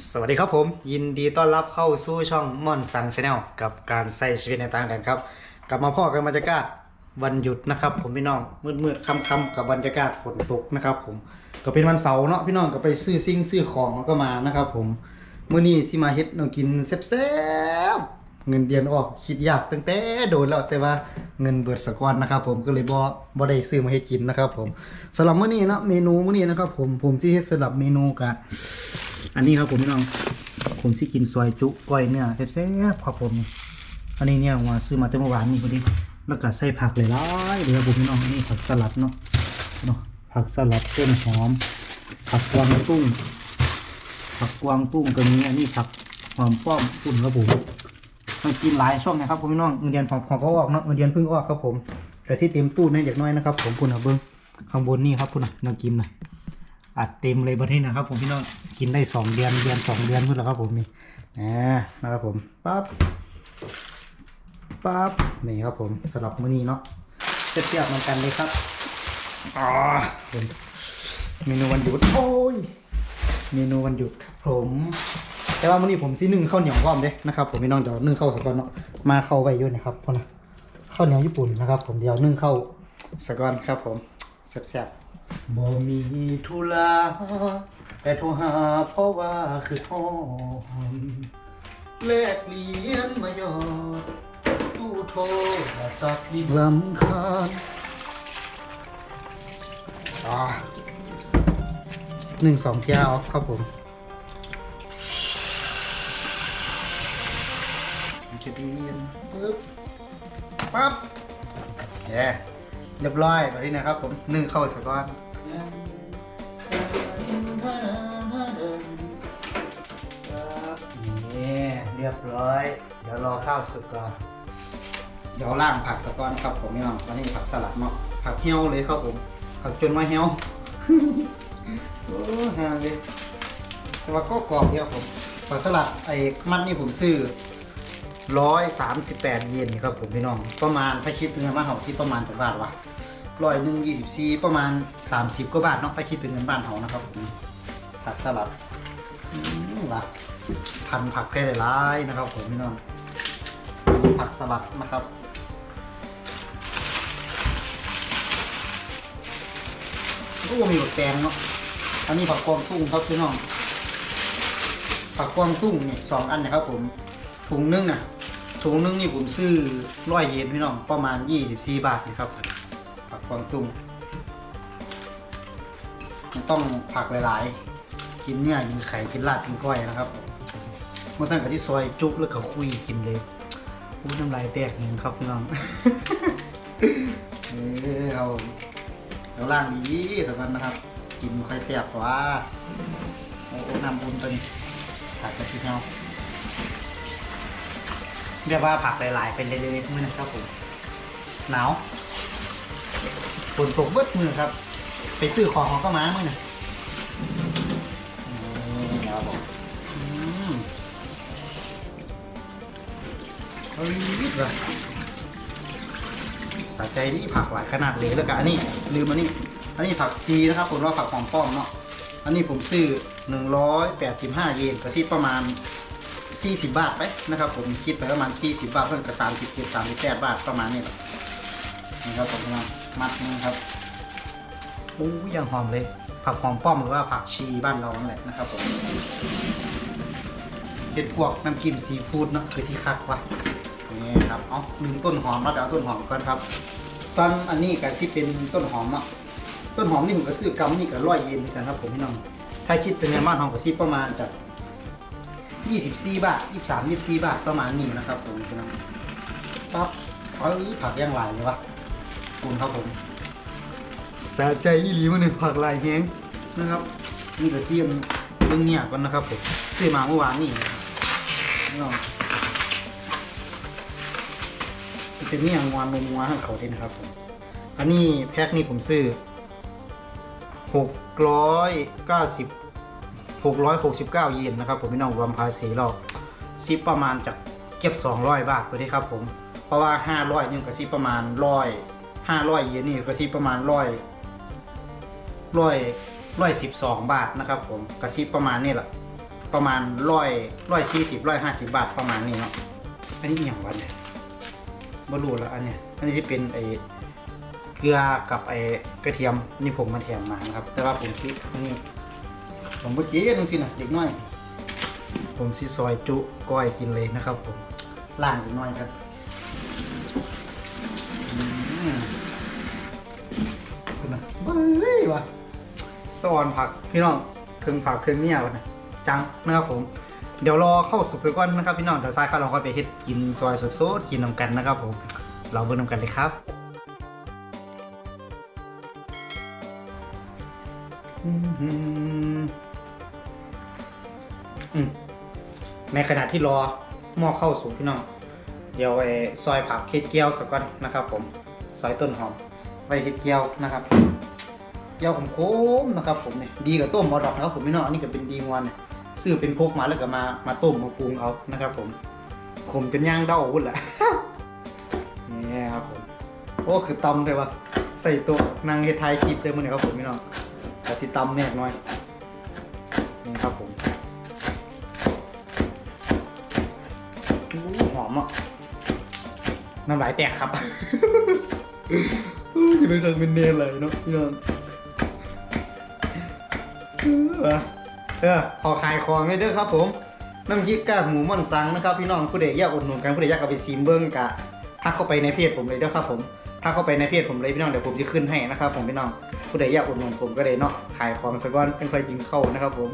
สวัสดีครับผม ยินดีต้อนรับเข้าสู่ช่องม่อนสังชาแนลกับการใส่ชีวิตในต่างแดนครับ กลับมาพ่อกันบรรยากาศวันหยุดนะครับ ผมพี่น้องมืดๆค่ำๆกับบรรยากาศฝนตกนะครับ ผมก็เป็นวันเสาร์เนาะพี่น้องก็ไปซื้อซิ่งซื้อของแล้วก็มานะครับ ผมมื้อนี้สิมาเฮ็ดแนวกินแซ่บๆเงินเดือนออกคิดยากตั้งแต่โดนแล้วแต่ว่าเงินเบิดสะก่อนนะครับ ผมก็เลยบ่บ่ได้ซื้อมาให้กินนะครับ ผมสำหรับมื้อนี้เนาะเมนูมื้อนี้นะครับ ผมผมสิเฮ็ดสำหรับเมนูกะ อันนี้ครับผมพี่น้อง ผมสิกินซอยจุก้อยเนื้อแซ่บๆครับผม อันนี้เนี่ยว่าซื้อมาแต่เมื่อวานนี่พอดีแล้วก็ใส่ผักหลายๆเลยครับผมพี่น้องนนี้ผักสลัดเนาะเนาะผักสลัดต้นหอม ผักกวางตุ้งผักกวางตุ้งก็มีอันนี้ผักหอมป้อมตุ่นครับผมต้องกินหลายช่องนะครับผมพี่น้องเงินเดือนของของเขาออกเนาะเงินเดือนเพิ่งออกครับผมแต่ที่เต็มตู้นี่อย่างน้อยนะครับผมคุณอะเบิ้งข้างบนนี่ครับคุณอะน่ากินนะ อัดเต็มเลยประเทศนะครับ ผมพี่น้องกินได้สองเดือนเดือนสองเดือนพุ่นแล้วครับผมนี่นะครับผมปั๊บปั๊บนี่ครับผมสำหรับมื้อนี้เนาะเทียบๆมันกันเลยครับอ่าผมเมนูวันหยุดโอ้ยเมนูวันหยุดครับผม แต่ว่ามื้อนี้ผมสินึ่งข้าวเหนียวพร้อมเด้นะครับผมพี่น้องเดี๋ยวนึ่งข้าวสักก่อนเนาะมาเข้าไว้ด้วยนะครับพ่อนะข้าวเหนียวญี่ปุ่นนะครับ ผมเดี๋ยวนึ่งข้าวสักก่อนครับผมแซ่บๆ บ่มีธุระแต่โทรหาเพราะว่าคือทอนแลกเหรียญมายอดตู้โทรศัพท์อีกลำคาญอ่าหนึ่งสองเที่ยวครับผมจะดีนปึ๊บปั๊บแย่ เรียบร้อยแบบนี้นะครับ ผมนึ่งเข้าสักก้อนนี่เรียบร้อย เดี๋ยวรอข้าวสุกก่อนเดี๋ยวล่างผักสะก้อนครับผมพี่น้องตอนนี้ผักสลัดเนาะผักเหี่ยวเลยครับผมผักจนว่าเหี่ยวโอ้ฮาเลยแต่ว่าก็กรอบเดียวผมผักสลัดไอ้มันนี่ผมซื้อร้อยสามสิบแปดเยนครับผมพี่น้อง ประมาณถ้าคิดเป็นเงินบ้านเราที่ประมาณเป็นบาทวะ ร้อยหนึ่งยี่สิบสี่ประมาณสามสิบกว่าบาทเนาะถ้าคิดเป็นเงินบ้านเรานะครับผมผักสลัดอืมล่ะพันผักแค่หลายๆนะครับผมพี่น้องผักสลัดนะครับก็มีผักแตงเนาะอันนี้ผักกวางตุ้งครับพี่น้องผักกวางตุ้งนี่สองอันนะครับผมถุงนึงน่ะถุงนึงนี่ผมซื้อร้อยเยนพี่น้องประมาณยี่สิบสี่บาทนะครับ ผักกวางตุ้งมันต้องผักหลายๆ กินเนี่ยกินไข่กินลาดกินก้อยนะครับเมื่อตั้งกับที่ซอยจุ๊บแล้วก็คุยกินเลยอู้น้ำลายแตกหนึ่งครับพี่น้องเออเอาแล้วล่างดีๆสักวันนะครับ กินค่อยแซ่บกว่าโอ้โหน้ำบุญตัวนี้ผักกระชิบเงาเรียกว่าผักหลายๆ เป็นเรื่อยๆมือนะครับผมหนาว ฝนตกเบิดมือครับ ไปซื้อของของก็มามือน่ะครับผมอืมเฮ้ยเลยสะใจนี่ผักหลายขนาดเลยแล้วก็อันนี้ลืมอันนี้ อันนี้ผักชีนะครับผมว่าผักหอมป้อมเนาะ อันนี้ผมซื้อ 185 เยนก็ที่ประมาณ 40 บาทไปนะครับ ผมคิดไปประมาณ 40 บาทเพิ่มกับ30 7 38 บาทประมาณนี้นะครับผมนะมั มัดนึงครับโอ้ยังหอมเลย ผักหอมป้อมหรือว่าผักชีบ้านเรานั่นแหละนะครับผมเห็ดพวกน้ำจิ้มซีฟู้ดเนอะคือที่คักวะนี่ครับเอาหนึ่งต้นหอมเราเดี๋ยวเอาต้นหอมก่อนครับ ตอนอันนี้ก็ที่เป็นต้นหอมอะต้นหอมนี่ผมก็ซื้อกำนี่ก็ร้อยเยนเหมือนกันครับผมพี่น้องถ้าคิดเป็นเงินบ้านหอมก็ซีประมาณจาก24บสาท23 24บาทประมาณนี้นะครับผมพี่น้องปั๊บเอ้ยผักย่างหลายเลยวะ คุณครับผมสะใจอีหลีมันในผักลายแห้งนะครับนี่ก็เสียมเรื่องเนี่ยก่อนนะครับผมซื้อมาเมื่อวานนี่นี่ลองมันเป็นเนี่ยงวานนมงวานของเขาดีนะครับผมอันนี้แพ็คนี่ผมซื้อหกร้อยเก้าสิบหกร้อยหกสิบเก้าเยนนะครับผมพี่น้องรวมภาษีเราซิปประมาณจากเก็บสองร้อยบาทไปที่ครับผม เพราะว่าห้าร้อยนี่ก็ซิประมาณร้อย ห้าร้อยเยนนี่ก็ซิประมาณร้อยร้อยร้อยสิบสองบาทนะครับ ผมกระซิบประมาณนี้แหละประมาณร้อยร้อยสี่สิบร้อยห้าสิบบาทประมาณนี้เนาะอันนี้อย่างวะเนี่ยบรูแล้วอันเนี้ยอันนี้จะเป็นไอเกลือกับไอกระเทียมนี่ผมมาแถมมานะครับ แต่ว่าผมซินี่ผมเมื่อกี้นึงสินะเด็กน้อย ผมซิซอยจุก้อยกินเลยนะครับ ผมล่างเด็กน้อยครับ วะสอนผักพี่น้องเครื่องผักเครื่องเนี่ยวะนะจังนะครับผม เดี๋ยวรอเข้าสุกก่อนนะครับพี่น้องเดี๋ยวซ้ายข้าวเราค่อยไปเฮ็ดกินซอยสดๆกินนำกันนะครับผม เราเบิ่งนำกันเลยครับในขณะที่รอหม้อเข้าสุกพี่น้อง เดี๋ยวไอ้ซอยผักเฮ็ดเกี๊ยวสักก่อนนะครับ ผม ซอยต้นหอมไว้เฮ็ดเกี๊ยวนะครับ เกี๊ยวขมๆนะครับผมเนี่ยดีกับต้มบอดอกนะครับผมไม่นอกอันนี้ก็เป็นดีงวนเนี่ยซื้อเป็นพกมาแล้วก็มามาต้มมาปรุงเอานะครับผมขมจนย่างเด้าวุ่นแหละนี่ครับผมโอ้คือตำเลยว่ะใส่ตัวนางเฮดไทยคลิปเลยมันเนี่ยครับผมพี่น้องแต่สิตำแน่น้อยนี่ครับผมหอมอะน้ำลายแตกครับ จะเป็นการเป็นเนรเลยเนาะพี่น้อง เออเออพอขายของเลยเด้อครับผม น้ำพริกกากหมูม่อนสังนะครับ พี่น้องผู้ใดอยากอุดหนุนกันผู้ใดอยากเอาไปซีมเบิ้งกะถ้าเข้าไปในเพจผมเลยเด้อครับผมถ้าเข้าไปในเพจผมเลยพี่น้องเดี๋ยวผมจะขึ้นให้นะครับ ผมพี่น้องผู้ใดอยากอุดหนุนผมก็เลยเนาะขายของสักก้อนเป็นค่อยกินเข้านะครับผม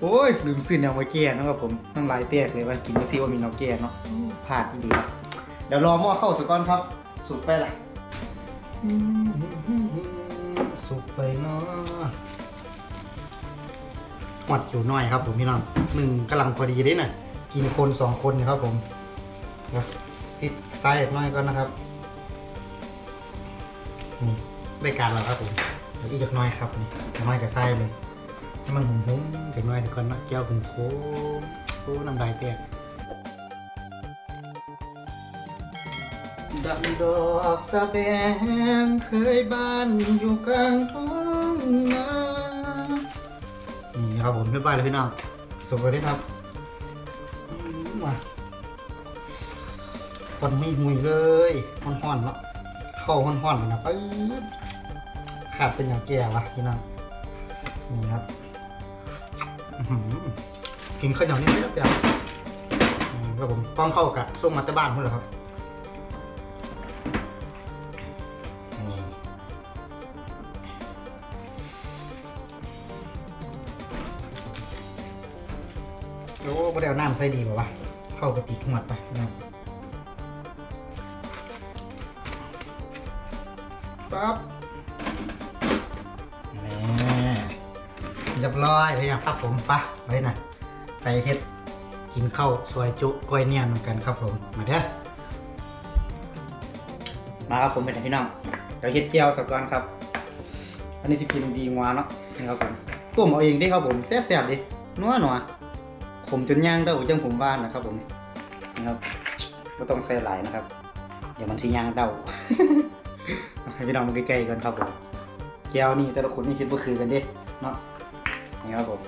โอ้ยลืมซื้อแนวมาแก้นะครับผมน้ำลายเปียเลยว่ากินมาซีว่ามีแนวแก้เนาะพลาดจริงๆครับเดี๋ยวรอหม้อเข้าสักก้อนครับสุกไปละ สุกไปเนาะหมดอยู่น่อยครับผมพี่น้องหนึ่งกำลังพอดีเลยนะกินคนสองคนนะครับผมแล้วซิดไส้หน่อยก่อนะครับนี่รายการเราครับผมเดี๋ยวอีกจักหน้อยครับนี่จักหน้อยกับไส้เลยให้มันหุ่มๆจักหน้อยเดี๋ยวก่อนเนาะแก้วผมโค้งโอ้น้ำลายแตก ดังดอกสะแบงเคยบ้านอยู่กลางท้องนานี่ครับผมไม่ไปเลยพี่น้องสวัสดีครับมาคนไม่หุยเลยห่อนๆเนาะเข้าห่อนๆเลยนะปึ๊บขาดเป็นอย่างแก่วะพี่น้องนี่ครับกินข้าวเหนียวนี่ไม่ได้เปล่าอืมครับผมต้องเข้ากับส้มมัตตบ้านพุ่นเหรอครับ อ้บ่ได้เอาน้ำใส่ดีป่าวะเข้ากระติกหมดไปนะปั๊บนี่เรียบร้อยเลยนะครับผมปะไว้นะไปเฮ็ดกินข้าวซอยจุก้อยเนี่ยนกันครับผม มาเด้อมาครับผมเป็นไงพี่น้องเดี๋ยวเฮ็ดเจียวสักก่อนครับ อันนี้สิกินดีงวาเนาะนี่ครับผมต้มเอาเองด้ครับผมแซ่บๆดินัวหนัว ผมจนย่างเด้าจังผมว่านนะครับผมนี่ครับก็ต้องใส่หลายนะครับ เดี๋ยวมันสิย่างเด้าพี่น้องมาใกล้ๆกันครับผมแก้วนี่แต่ละคนนี่คิดว่าคือกันด้เนาะนี่ครับผม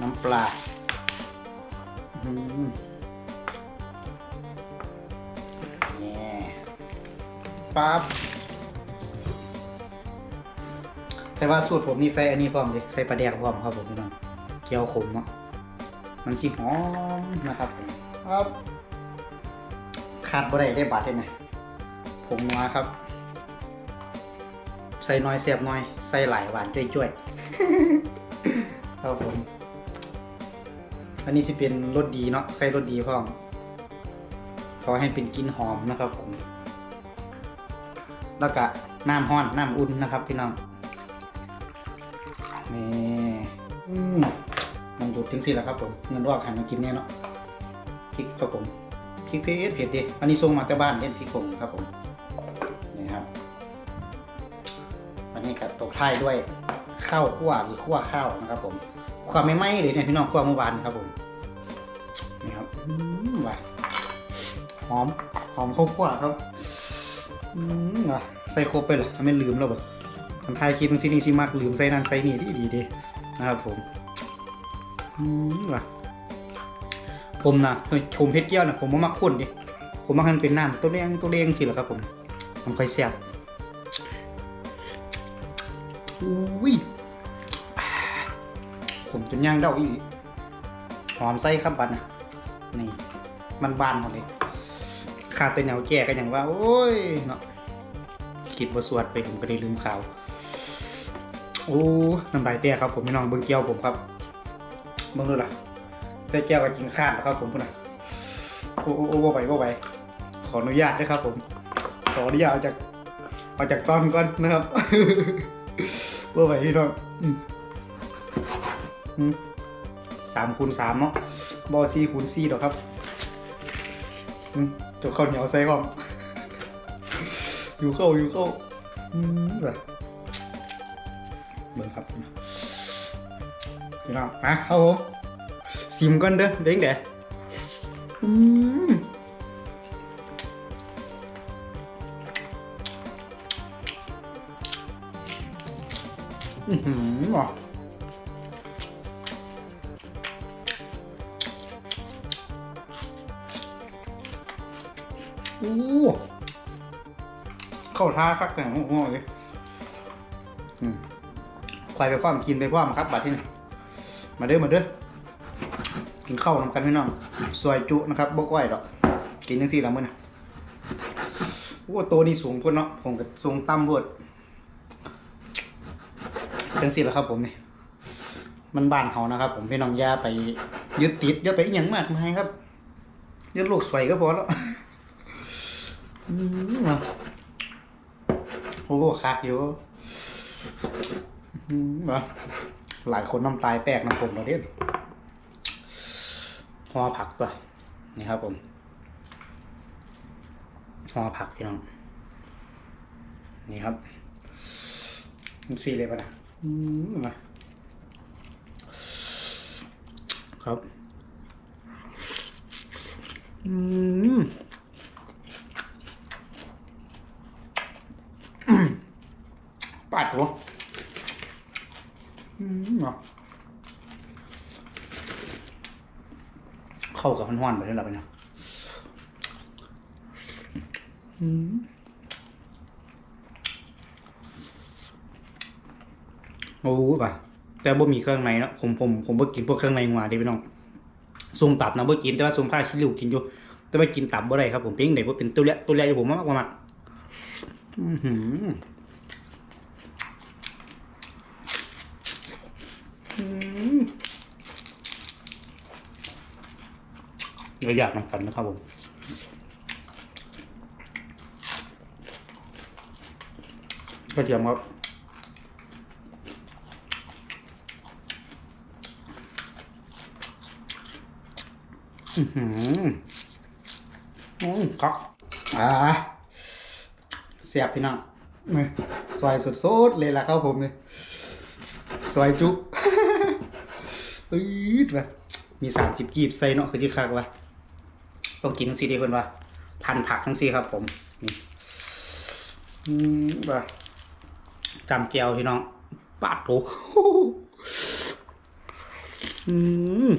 น้ำปลาอืมนี่ยปั๊บแต่ว่าสูตรผมนี่ใส่อันนี้พร้อมเลยใส่ปลาแดกพร้อมครับผมพี่น้องเกี๊ยวขมอะ มันสิหอมนะครับผมครับขาดบ่ได้ได้บาทเท่าไหร่ผงนัวครับ ใส่น้อยเสียบน้อย ใส่หลายหวานจ้วยๆครับผมอันนี้สิเป็นรสดีเนาะใส่รสดีพร้อมพอให้เป็นกลิ่นหอมนะครับผม แล้วก็น้ำห้อนน้ำอุ่นนะครับพี่น้องนี่อืมมัน ดูดถึงสิแล้วครับผมเงินรอกหันมากินเนี่ยเนาะพริกครับผมพริกเผ็ดเผ็ดดิอันนี้ส่งมาแต่บ้านเล่นพริกผงครับผมนี่ครับอันนี้ก็ตกท้ายด้วยข้าวคั่วหรือคั่วข้าวนะครับ ผมคั่วไม่ไหม้เลยเนี่ยพี่น้องคั่วเมื่อวานครับผมนี่ครับอืมว่ะหอมหอมข้าวคั่วครับอืมว่ะใส่ครบไปเหรอทำไมลืมแล้วบ่คนไทยคิดตรงที่นี่สิมากลืมใส่นั่นใส่นี่ดีดีดีนะครับผม อืมว่ะผมนะชมเพชรเกี้ยวนะผมมามักข้นดิผมมักให้มันเป็นน้ำตัวเลี้ยงตัวเลี้ยงสิแหละครับผมมันค่อยแซ่บอุ้ยผมจนย่างเด้าอีกหอมไส้ข้ามปันนะนี่มันบานหมดเลยขาดเป็นแนวแก่กันอย่างว่า โอ้ยเนาะคิดว่าสวดไปถึงก็ได้ลืมข่าว โอ้น้ำลายแตกครับผมพี่น้องเบิ้งเกี้ยวผมครับ เบิ้งดูล่ะแต่แก้วก็กินข้าวนะครับผมพุ่นนะโอ้โอ้โอ้บ่ไหวบ่ไหวขออนุญาตนะครับ ผม ขออนุญาตเอาจากเอาจากตอนก่อนนะครับบ่ไหวพี่น้องอืมสามคูณสามเนาะบอสี่คูณสี่ดอครับอืมจกข้าวเหนียวใส่ก่อนอยู่เข้าอยู่เข้าอืมแบบเบิ่งครับ พี่น้องมาครับผมซิมก่อนเด้อเด้งเด้ออืมอื้อหือว่ะโอ้เข้าท่าคักแต่งโง่ๆเลยอืมควายไปพร้อมกินไปพร้อมครับบัดที่นี่ มาเด้อมาเด้อกินข้าวนำกันพี่น้องซอยจุนะครับบกไว้ดอก กินจังซี่ละมื้อนะโอ้ตัวนี้สูงพุ่นเนาะผมก็สูงต่ำรวดจังซี่และครับผมนี่มันบ้านเฮานะครับ ผมพี่น้องยาไปยึดติดอย่าไปอหยังมากมายครับยึดลูกสวยก็พอแล้วอืมเอาโอ้โหคักอยู่อืมนะ หลายคนน้ำตายแตกน้ำผมเราเด่นห่อผักตัวนี่ครับผมห่อผักพี่น้องนี่ครับมันสีเลยปะนะมาครับ อืมปัดหัว เข้ากับห้อนๆไปด้หรอไปเนาะอืมโอ้ป่ะ แต่บ่มีเครื่องในเนาะผมผมผมบ่กินพวกเครื่องในงัวเดิพี่น้องซุ่มตับนะบ่กินแต่ว่าซุ่มผ้าชิลิวกินอยู่ แต่ว่ากินตับบ่ได้ครับผมเพียงไหนบ่เป็นตัวเล็กตัวใหญ่ผมมากกว่ามักอือหือมเราอยากนำกันนะครับผมกระเทียมครับอือหืออืมครับอ่าเสียบพี่น้องนี่ซอยสดๆเลยล่ะครับผมนี่ซอยจุอืดว่ะมีสามสิบกีบใส่เนาะคือที่คักว่ะ ต้องกินทั้งสี่ดีคนว่ะพันผักทั้งสี่ครับ ผมนี่ว่ะจำแก้วพี่น้องปาดโถอืม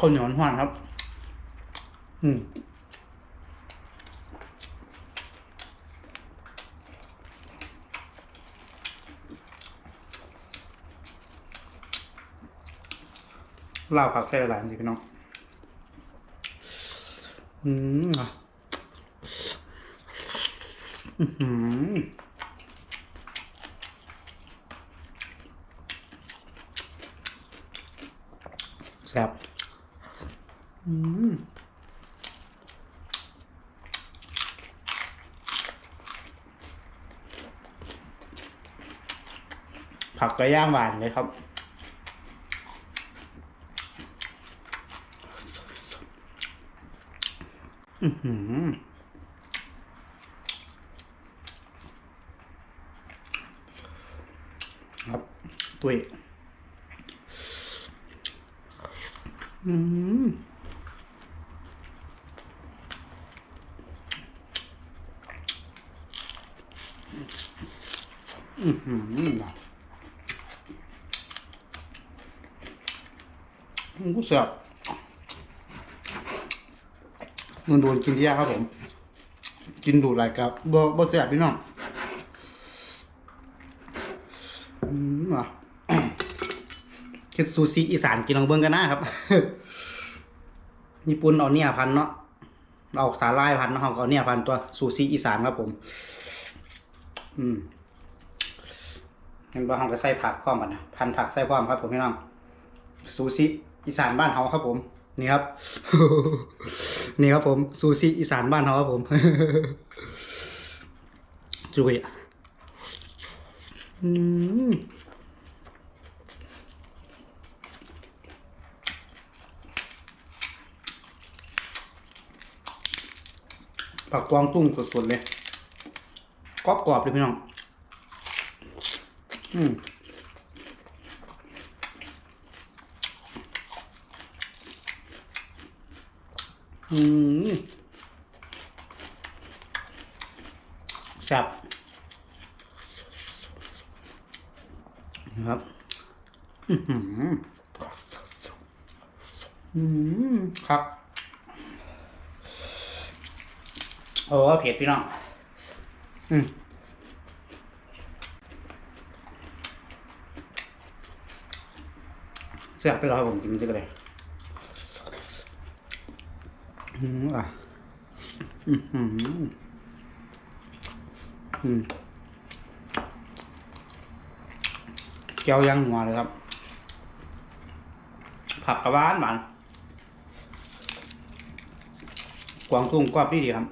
คนหนียวหวานครับ อืม ล่าผักแค่หลายจริพี่น้อง อืมอะอื้อหือแซ่บอืมผักกระย่างหวานเลยครับ อือหือครับตุ้ยอืมอืมอหือมันก็แซ่บ มันโดนกินยากครับผม กินดูหลายกับบ่บ่แซ่บพี่น้องอืมอะเฮ็ดซูชิอีสานกินลองเบิ่งกันนะครับ ญี่ปุ่นเอาเนี่ยพันเนาะเอาสาลายพันเนาะเขาก็เอาเนี่ยพันตัวซูชิอีสานครับผม อืมเห็นบ่เขาก็ใส่ผักพร้อมกันนะพันผักใส่พร้อมครับผมพี่น้องซูชิอีสานบ้านเฮาครับผม นี่ครับ นี่ครับผมซูชิอีสานบ้านเฮาครับผมจุยอะอืมผักกวางตุ้งสดๆเลยกรอบกรอบๆเลยพี่น้อง อืม อืมแซ่บนะครับ อือหืออืมครับ โอ้เผ็ดพี่น้อง อืมแซ่บไปแล้วครับผมกินจะกันเลย อืมอะอืมอืมอืมแก้วยังหัวเลยครับผักกระบ้านหวานกวางตุ้งกรอบดีดีครับ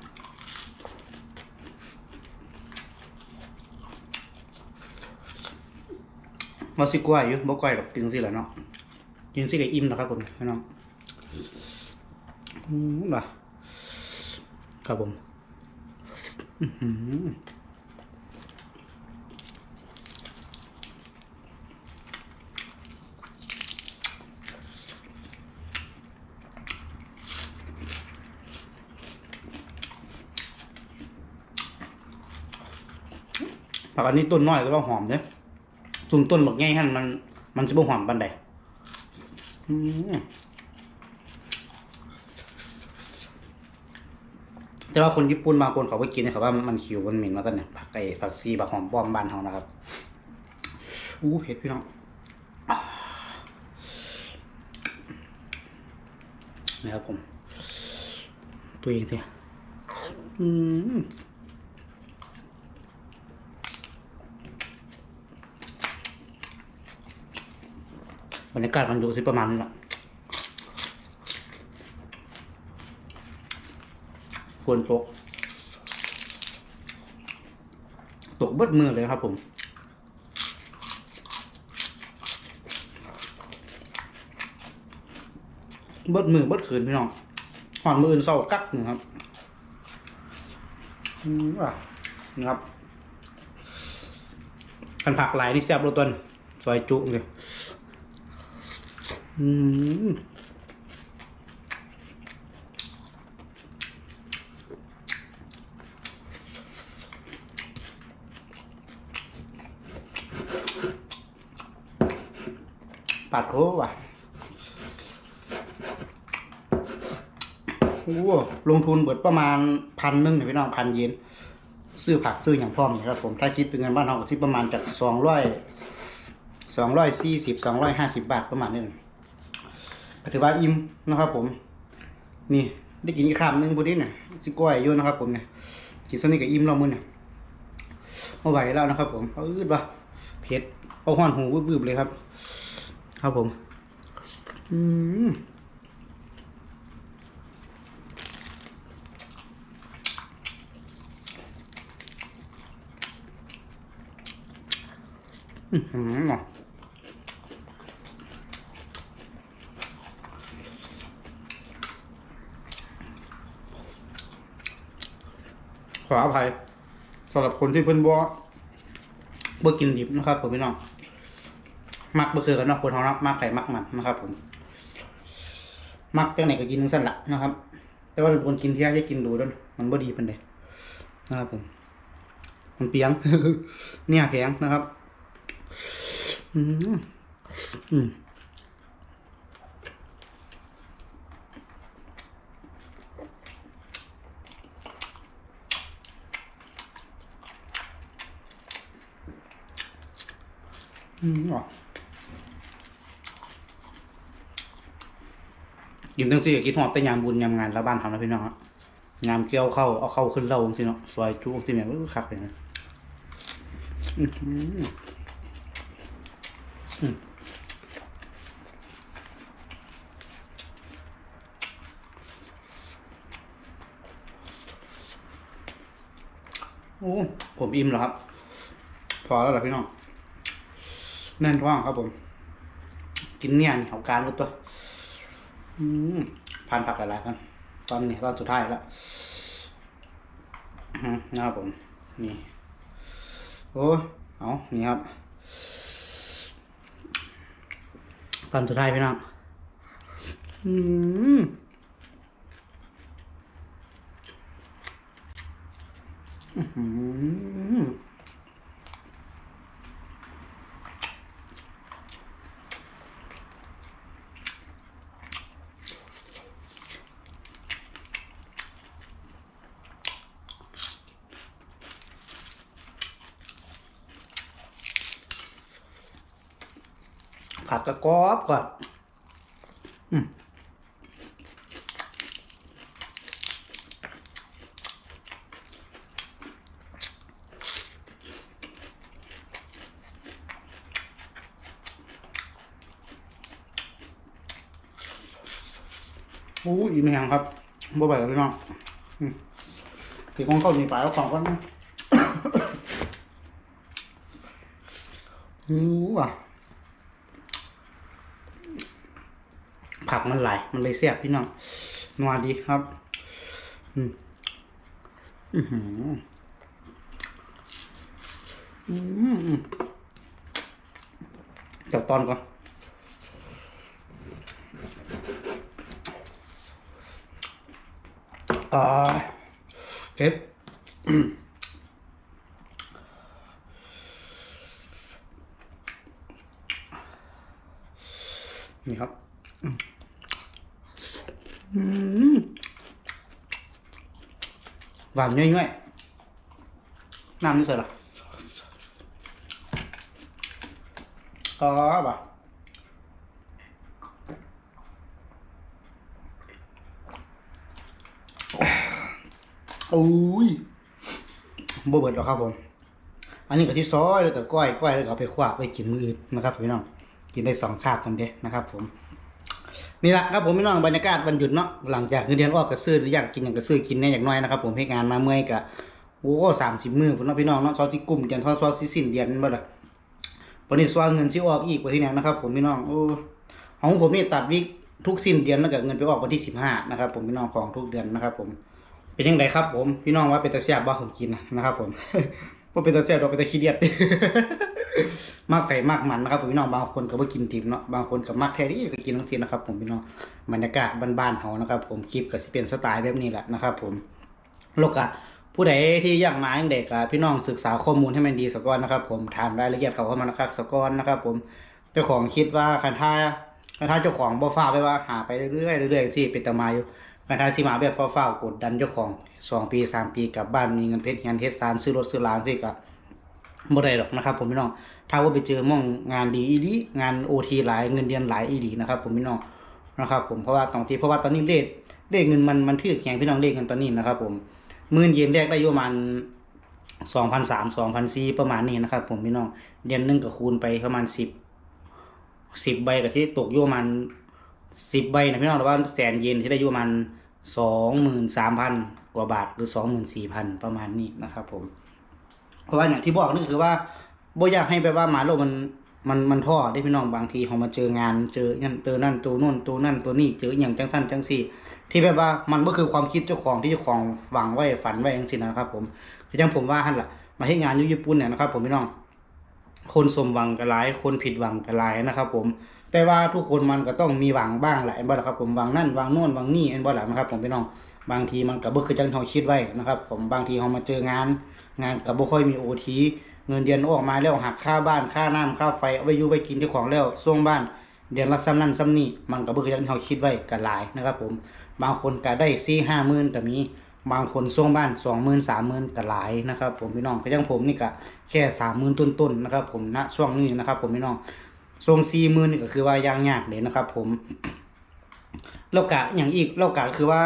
มาสิกล้วยอยู่บ่ก้อยหรอกกินสิแหละเนาะกินสิก็อิ่มนะครับผมพี่น้อง อืมล่ะครับผมอื้อหือผักอันนี้ต้นน้อยก็ว่าหอมเนี่ยซุมต้นบักใหญ่หั่นมัน มันจะบ่หอมปานใดอืม แต่ว่าคนญี่ปุ่นบางคนเขาก็กินเนี่ยเขาว่ามันคิวมันเหม็นมาซั่นเนี่ยผักไอ้ผักซีผักหอมป้อมบ้านเฮานะครับอู้เผ็ดพี่น้องอ่านะครับผม ตัวเองสิอืมบรรยากาศมันอยู่ที่ประมาณนี้แหละ ฝนตก ตกเบิดมือเลยครับผมเบิดมือเบิดคืนพี่น้องหอนมืออื่นเศร้ากักนึ่งครับอือะนะครับคันผักหลายนี่แซ่บโรตันซอยจุเลยอืม ปัดโคว่ะโอ้ลงทุนเบิดประมาณพันหนึ่งเนี่ยพี่น้องพันเยนซื้อผักซื้ออย่างพร้อมนะครับผมถ้าคิดเป็นเงินบ้านเราก็ที่ประมาณจากสองร้อยสองร้อยสี่สิบสองร้อยห้าสิบบาทประมาณนี้ถือว่าอิ่มนะครับผม นี่ได้กินอีกคำหนึ่งพอดีเนี่ยสิก้อยยู่นะครับผมเนี่ยกินส่วนนี้ก็อิ่มแล้วมื้อเนี่ยเอาไหวแล้วนะครับผมเอาอืดปะเผ็ดเอาห้อนหูวืบๆเลยครับ ครับผม อืมอือหือขออภัยสำหรับคนที่เพิ่นบ่บ่กินดิบนะครับผมพี่น้อง มักบ่คือกันเนาะคนเฮาเนาะมักไก่มักมันนะครับ ผม มักจังไหนก็กินจังซั่นละนะครับ แต่ว่าคนกินที่ยากจะกินดูด้วยมันบ่ดีเปานใดนะครับผม มันเปียงเนี่ยแพงนะครับ อืมอืมอืม กินทั้งสี่คิดหอดแต่ยามบุญยามงานแล้วบ้านทำนะพี่น้องอะยามเกี่ยวเข้าเอาเข้าขึ้นเล่าสิเนาะซอยจุกสิแม่งเออคักเลยนะอื้อหืออืมโอ้ผมอิ่มแล้วครับ พอแล้วเหรอพี่น้องแน่นท้องครับผม กินเนี่ยนี่เอาการรู้ตัว ผ่านผักหลายๆกันตอนนี้ตอนสุดท้ายแล้วนะครับผม นี่ โอ้เอานี่ครับ ตอนสุดท้ายพี่น้องอืมอื้อ กระกอบก่อนอืมโอ้อิ่มงครับบ่ไหวแล้วพี่น้องอืมที่ของเข้านี่ไปเอาของก่อนนะอู้ว่ะ ผักมันไหลมันเลยแซ่บพี่น้องนัวดีครับ อืมอืมอืมจาตอนก่อนอ่าเผ็ดนี่ครับ หวานง่ายๆน้ำนี่ใส่หรอก็บ่ะโอ้ยบ่เบิดหรอกครับผม อันนี้ก็ที่ซอยแล้วก็ก้อยก้อยแล้วก็ไปคว้าไปกินมืออื่นนะครับพี่น้อง กินได้สองคาบกันเด้นะครับผม นี่แหละครับผมพี่น้องบรรยากาศวันหยุดเนาะหลังจากเงินเดือนออกกระซื้อหรืออยากกินอย่างกระซื้อกินแน่อย่างน้อยนะครับผมให้งานมาเมื่อยกะโอ้สามสิบมือผมเนาะพี่น้องเนาะซอสที่กลุ่มกันทอดซอสที่สิ้นเดือนบ่ละวันนี้ซอสเงินที่ออกอีกวันที่ไหนนะครับ ผมพี่น้องโอ้ของผมนี่ตัดวิกทุกสิ้นเดือนแล้วก็เงินไปออกวันที่สิบห้านะครับผมพี่น้องของทุกเดือนนะครับ ผมเป็นยังไงครับ ผมพี่น้องว่าเป็นตาแซ่บบ่ผมกินนะครับ ผมว่าเป็นตาแซ่บเราเป็นตาขี้เดียด มากไก่มากมันนะครับผมพี่น้องบางคนก็บ่กินดิบเนาะบางคนก็มักแท้ที่ก็กินทั้งทีนะครับ ผมพี่น้องบรรยากาศบ้านๆเฮานะครับ ผมคลิปก็สิเป็นสไตล์แบบนี้แหละนะครับ ผมโลกะผู้ใดที่อยากมาอย่างเด็กอะพี่น้องศึกษาข้อมูลให้มันดีสก่อนนะครับ ผมถามรายละเอียดเขาเข้ามานะครับสก่อนนะครับ ผมเจ้าของคิดว่าคันท่าคันท่าเจ้าของบ่ฟ้าไปว่าหาไปเรื่อยๆเรื่อยๆที่เป็นตะมาอยู่คันท่าสิมาแบบฟ้าวๆกดดันเจ้าของสองปีสามปีกลับบ้านมีเงินเพชรเงานเฮ็ดสารซื้อรถซื้อลางสิก็บ่ ได้หรอกนะครับผมพี่น้อง ถ้าว่าไปเจอม่องงานดีอีดีงานโอทีหลายเงินเดือนหลายอีดีนะครับผมพี่น้องนะครับ ผมเพราะว่าตอนที่เพราะว่าตอนนี้เลขเลขเงินมันมันถือแข็งพี่น้องเลขเงินตอนนี้นะครับ ผมหมื่นเยนแรกได้ยู่ประมาณสองพันสามสองพันสี่ประมาณนี้นะครับ ผมพี่น้องเดือนหนึงก็คูณไปประมาณสิบสิบใบก็ที่ตกอยู่ประมาณสิบใบนะพี่น้องหรือว่าแสนเยนที่ได้อยู่ประมาณสองหมื่นสามพันกว่าบาทหรือสองหมื่นสี่พันประมาณนี้นะครับ ผม เพราะว่าอย่างที่บอกนั่นคือว่าบ่อยากให้ไปว่าหมาโลกมันมันมันท่อได้พี่น้องบางทีเขามาเจองานเจอนั่นเจอนั่นตัวนู่นตัวนั่นตัวนี่เจออย่างจังสั้นจังสี่ ที่แบบว่ามันก็คือความคิดเจ้าของที่เจ้าของหวังไว้ฝันไว้จังสินะครับ ผมคืออย่างผมว่าฮั่นล่ะมาให้งานอยู่ญี่ปุ่นเนี่ยนะครับ ผมพี่น้อง คนสมหวังก็หลาย คนผิดหวังก็หลายนะครับผม แต่ว่าทุกคนมันก็ต้องมีหวังบ้างแหละเอ็นบ่ล่ะครับผมหวังนั่นหวังโน่นหวังนี่เอ็นบ่ล่ะนะครับผมพี่น้อง บางทีมันก็บ่คือจังที่เราคิดไว้นะครับ ผมบางทีเรามาเจองาน งานก็บ่ค่อยมี OT เงินเดือนออกมาแล้วหักค่าบ้านค่าน้ำค่าไฟเอาไปอยู่ไปกินเจ้าของแล้วส่วงบ้านเดือนละซ้ำนั่นซ้ำนี่มันก็บ่คือจังที่เราคิดไว้ก็หลายนะครับ ผม บางคนก็ได้4 5หมื่นก็มี บางคนส่วงบ้าน20,000 30,000ก็หลายนะครับ ผมพี่น้องก็อยังผมนี่ก็แค่30,000ต้นๆนะครับ ผมณช่วงนี้นะครับ ผมพี่น้องทรงซีมือนี่ก็คือว่ายางยากเลยนะครับ ผมแล้วกะอย่างอีกแล้วกะคือว่า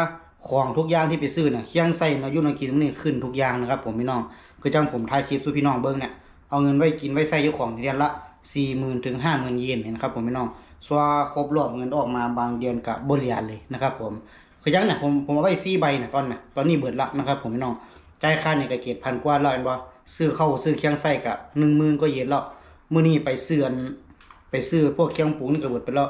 ของทุกอย่างที่ไปซื้อเนี่ยเคียงใส่เนาะยุ่นกินนี่ขึ้นทุกอย่างนะครับ ผมพี่น้องคือจังผมถ่ายคลิปสู่พี่น้องเบิ้งเนี่ยเอาเงินไว้กินไว้ใส่ยุของเดือนละสี่หมื่นถึงห้าหมื่นเยนเนี่ยนะครับ ผมพี่น้องส่วนครบรอบเงินออกมาบางเดือนกับบริยานเลยนะครับ ผม คือยังเนี่ยผมผมเอาไว้สี่ใบเนี่ยตอนเนี่ยตอนนี้เบิดละนะครับผมพี่น้องจ่ายค่าเนี่ยก็เกียรพันกว่าแล้วเห็นบ่ซื้อเข้าซื้อเคียงใส่กะหนึ่งหมื่นก็เย็นแล้วมื้อนี้ไปซื้อนไปซื้อพวกเครื่องปรุงนี่ก็เบิดไปแล้ว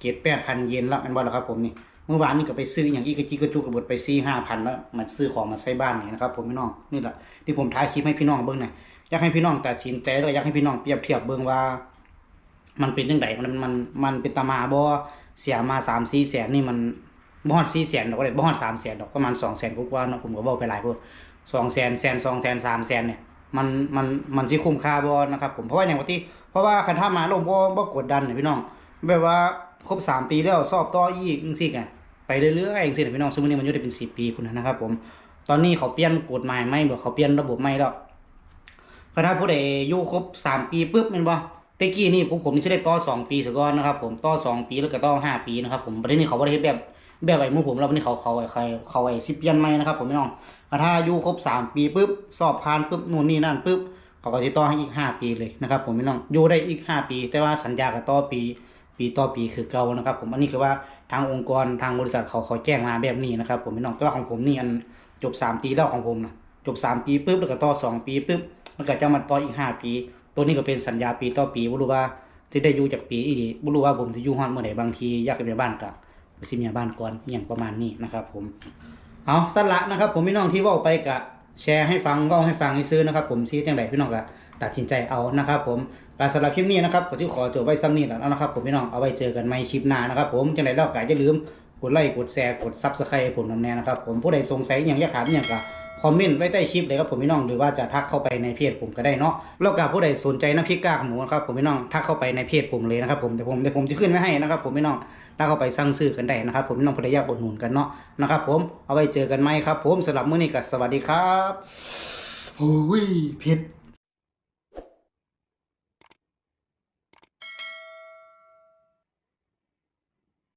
เกรดแปดพันเยนแล้วแมันบ่ล่ะครับผมนี่เมื่อวานนี่ก็ไปซื้ออย่างอีกกะจิกกระจุกก็เบิดไปสี่ห้าพันแล้วมาซื้อของมาใช้บ้านนี่นะครับผมพี่น้องนี่แหละที่ผมถ่ายคลิปให้พี่น้องเบิ่งหน่อยอยากให้พี่น้องตัดสินใจแล้วอยากให้พี่น้องเปรียบเทียบเบิ่งว่า มันเป็นจังไดมันมันมันเป็นตามาบ่เสียมาสามสี่แสนนี่มัน บ่ฮอดสี่แสนดอกก็ได้บ่ฮอดสามแสนดอกประมาณสองแสนกว่าๆเนาะผมก็เว้าไปหลายคนสองแสนแสนสองแสนสามแสนเนี่ยมันมันมันสิคุ้มค่าบ่นะครับผมเพราะว่าอย่างว่าที่เพราะว่าคันถ้ามาลงบ่บ่กดดันเนี่ยพี่น้องแบบว่าครบสามปีแล้วสอบต่ออีกจังซี่ไงไปเรื่อยๆจังซี่นะพี่น้องซึ่งมันนี้มันอยู่ได้เป็น10ปีพุ่นนะครับ ผม ตอนนี้เขาเปลี่ยนกฎหมายใหม่บ่เขาเปลี่ยนระบบใหม่แล้วคันถ้าผู้ใดอยู่ครบสามปีปุ๊บแม่นบ่แตะกี้นี่พวกผมนี่สิได้ต่อสองปีซะก่อนนะครับ ผมต่อสองปีแล้วก็ต่อห้าปีนะครับ ผมประเด็นนี้เขาบ่ได้เฮ็ดแบบ แบบไอ้มู่ผมแล้ววันนี้เขาเขาไอ้ใครเขาไอ้สิเปลี่ยนใหม่นะครับผมพี่น้องถ้าอายู่ครบสามปีปุ๊บสอบผ่านปุ๊บนู่นนี่นั่นปุ๊บเขาก็จะต่อให้อีกห้าปีเลยนะครับผมพี่น้องอยู่ได้อีกห้าปี แต่ว่าสัญญากับต่อปี ปีต่อปีคือเก่านะครับผมอันนี้คือว่าทางองค์กรทางบริษัทเขาเขาแจ้งมาแบบนี้นะครับผมพี่น้องแต่ว่าของผมนี่อันจบสามปีแล้วของผมนะจบสามปีปุ๊บแล้วก็ต่อสองปีปุ๊บมันก็จะมาต่ออีกห้าปี ตัวนี้ก็เป็นสัญญาปีต่อปีบ่รู้ว่าที่ได้อยู่จากปีอีกบ่รู้ว่าผมจะอยู่ฮอดเมื่อไหร่บางทีอยากไปบ้านก็ สิมีบ้านก่อนอย่างประมาณนี้นะครับผมเอาสั้นละนะครับ ผมพี่น้องที่ว่าไปกะแชร์ให้ฟังเว่าให้ฟังให้ซื้อนะครับผมซีจังไดพี่น้องกะตัดสินใจเอานะครับ ผมการสำหรับคลิปนี้นะครับก็ที่ขอจบไว้ซ้ำนี้แล้วนะครับ ผมพี่น้องเอาไว้เจอกันใหม่คลิปหน้านะครับ ผมจังไดแล้วกะอย่าลืมกดไลค์กดแชร์กดซับสไครต์ผมนำแน่นะครับผมผู้ใดสงสัยอย่างอยากถามอย่างก็ คอมเมนต์ไว้ใต้คลิปเลยครับผมพี่น้องหรือว่าจะทักเข้าไปในเพจผมก็ได้เนาะแล้วก็ผู้ใดสนใจน้ำพริกกากหมูนะครับผมพี่น้องทักเข้าไปในเพจผมเลยนะครับผมเดี๋ยวผมเดี๋ยวผมจะขึ้นไว้ให้นะครับผมพี่น้องถ้าเข้าไปสั่งซื้อกันได้นะครับผมพี่น้องพอดีอยากอุดหนุนกันเนาะนะครับผมเอาไว้เจอกันไหมครับ ผมสำหรับมื้อนี้ก็สวัสดีครับโอ้ยเผ็ด